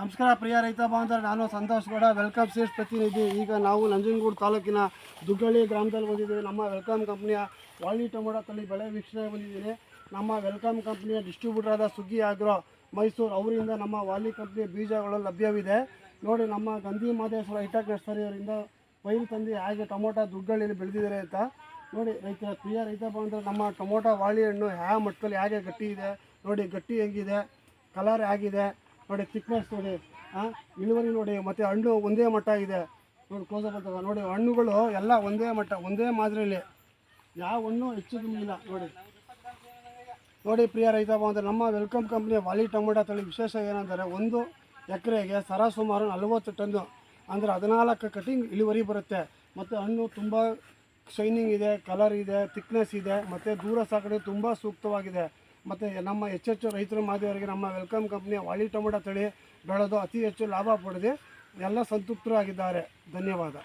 ನಮಸ್ಕಾರ ಪ್ರಿಯ ರೈತ ಬಾಂಧವರು, ನಾನು ಸಂತೋಷ್ ಗೌಡ, ವೆಲ್ಕಮ್ ಸೀಡ್ಸ್ ಪ್ರತಿನಿಧಿ. ಈಗ ನಾವು ನಂಜನಗೂಡು ತಾಲೂಕಿನ ದುಗ್ಗಳ್ಳಿ ಗ್ರಾಮದಲ್ಲಿ ಬಂದಿದ್ದೀವಿ. ನಮ್ಮ ವೆಲ್ಕಮ್ ಕಂಪ್ನಿಯ ವಾಳಿ ಟೊಮೊಟೊ ತಳ್ಳಿ ಬೆಳೆ ವೀಕ್ಷಣೆ ಬಂದಿದ್ದೀನಿ. ನಮ್ಮ ವೆಲ್ಕಮ್ ಕಂಪ್ನಿಯ ಡಿಸ್ಟ್ರಿಬ್ಯೂಟರ್ ಆದ ಸುಗ್ಗಿ ಆಗ್ರೋ ಮೈಸೂರು, ಅವರಿಂದ ನಮ್ಮ ವಾಲಿ ಕಂಪ್ನಿಯ ಬೀಜಗಳು ಲಭ್ಯವಿದೆ. ನೋಡಿ, ನಮ್ಮ ಗಂಧಿ ಮಾದೇಶ್ವರ ಹೈಟೆಕ್ ನರ್ಸರಿಯವರಿಂದ ಪೈರು ತಂದು ಹೇಗೆ ಟೊಮೊಟೊ ದುಗ್ಗಳ್ಳಿಯಲ್ಲಿ ಬೆಳೆದಿದ್ದಾರೆ ಅಂತ. ನೋಡಿ, ರೈತರ ಪ್ರಿಯ ರೈತ ಬಾಂಧವರು, ನಮ್ಮ ಟೊಮೊಟೊ ವಾಳಿ ಹಣ್ಣು ಯಾವ ಮಟ್ಟದಲ್ಲಿ ಹೇಗೆ ಗಟ್ಟಿ ಇದೆ ನೋಡಿ, ಗಟ್ಟಿ ಹೆಂಗಿದೆ ಕಲರ್ ಹೇಗಿದೆ. ನೋಡಿ ತಿಕ್ನೆಸ್ ನೋಡಿ ಇಳುವರಿ ನೋಡಿ, ಮತ್ತು ಹಣ್ಣು ಒಂದೇ ಮಟ್ಟ ಇದೆ. ನೋಡಿ ಕೋಸ ಅಂತ ನೋಡಿ, ಹಣ್ಣುಗಳು ಎಲ್ಲ ಒಂದೇ ಮಟ್ಟ, ಒಂದೇ ಮಾದರಿಯಲ್ಲಿ ಯಾವ ಹಣ್ಣು ಹೆಚ್ಚು ಇಲ್ಲ, ನೋಡಿ. ನೋಡಿ, ಪ್ರಿಯ ರೈತ ಅಂದರೆ ನಮ್ಮ ವೆಲ್ಕಮ್ ಕಂಪ್ನಿಯ ವಾಲಿ ಟೊಮೊಟೊ ತಳಿ ವಿಶೇಷ ಏನಂದರೆ, ಒಂದು ಎಕರೆಗೆ ಸರಾಸುಮಾರು ನಲವತ್ತು ಟನ್ನು ಅಂದರೆ ಹದಿನಾಲ್ಕು ಕಟಿಂಗ್ ಇಳುವರಿ ಬರುತ್ತೆ. ಮತ್ತು ಹಣ್ಣು ತುಂಬ ಶೈನಿಂಗ್ ಇದೆ ಕಲರ್ ಇದೆ ತಿಕ್ನೆಸ್ ಇದೆ, ಮತ್ತು ದೂರ ಸಾಕಣೆ ತುಂಬ ಸೂಕ್ತವಾಗಿದೆ. ಮತ್ತು ನಮ್ಮ ಹೆಚ್ಚೆಚ್ಚು ರೈತರ ಮಾದರಿಯವರಿಗೆ ನಮ್ಮ ವೆಲ್ಕಮ್ ಕಂಪ್ನಿಯ ವಾಲಿ ಟೊಮೊಟೊ ತಳಿ ಬೆಳೆದು ಅತಿ ಹೆಚ್ಚು ಲಾಭ ಪಡೆದು ಎಲ್ಲ ಸಂತೃಪ್ತರಾಗಿದ್ದಾರೆ. ಧನ್ಯವಾದ.